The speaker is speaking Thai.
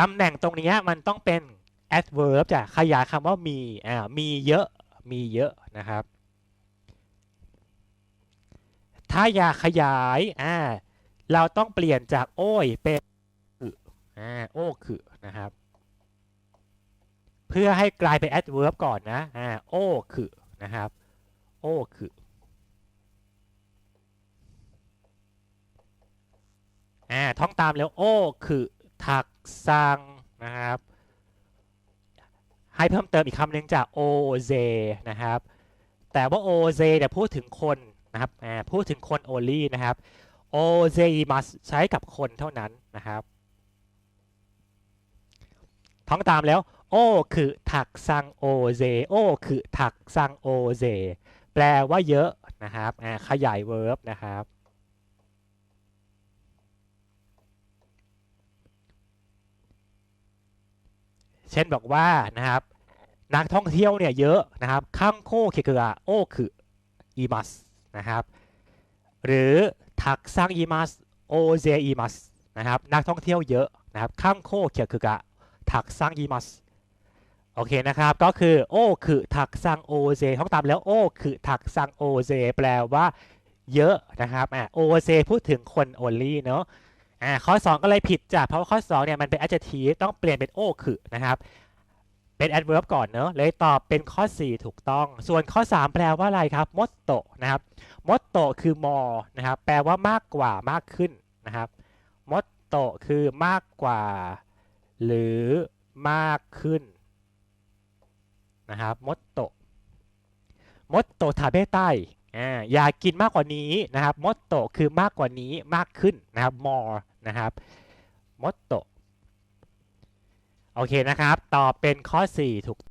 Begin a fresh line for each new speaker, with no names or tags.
ตำแหน่งตรงนี้มันต้องเป็น adverb จะขยายคำว่ามีอ่ามีเยอะมีเยอะนะครับ ถ้าอยากขยายอ่าเราต้องเปลี่ยนจากโอ้ยเป็นคืออ่าโอ้คือนะครับ เพื่อให้กลายเป็น adverb ก่อนนะอ่าโอ้คือนะครับโอ้คืออ่าท่องตามแล้วโอ้คือ ถักซังนะครับ ให้เพิ่มเติมอีกคำหนึ่งจากโอเซนะครับ แต่ว่าโอเซเนี่ยพูดถึงคนนะครับอ่าพูดถึงคน only นะครับโอเซ must ใช้กับคนเท่านั้นนะครับท่องตามแล้วโอคือถักซังโอเซโอคือถักซังโอเซแปลว่าเยอะนะครับอ่าขยาย verb นะครับ ช่นบอกว่านะครับ นักท่องเที่ยวเนี่ยเยอะนะครับคังโคเคเกะโอคืออีมัสนะครับ หรือทักซังอีมัสโอเซอีมัสนะครับนักท่องเที่ยวเยอะนะครับคังโคเคเกะทักซังอีมัสโอเคนะครับ ก็คือโอคือทักซังโอเซท่องตามแล้วโอคือทักซังโอเซแปลว่าเยอะนะครับอ่าโอเซพูดถึงคน only เนอะ อ่าข้อ 2 ก็เลยผิดจ้ะเพราะว่าข้อ2เนี่ยมันเป็น adjective ต้องเปลี่ยนเป็นโอคือนะครับ เป็น adverb ก่อนเนอะเลยตอบเป็นข้อ 4 ถูกต้อง ส่วนข้อ 3 แปลว่าอะไรครับ motto นะครับ motto คือ more นะครับแปลว่ามากกว่ามากขึ้นนะครับ motto คือมากกว่า หรือมากขึ้นนะครับ motto motto ทาเบใต้ อ่าอยากกินมากกว่านี้นะครับ motto คือมากกว่านี้มากขึ้นนะครับ more นะครับ motto โอเคนะครับ ตอบเป็นข้อ 4 ถูก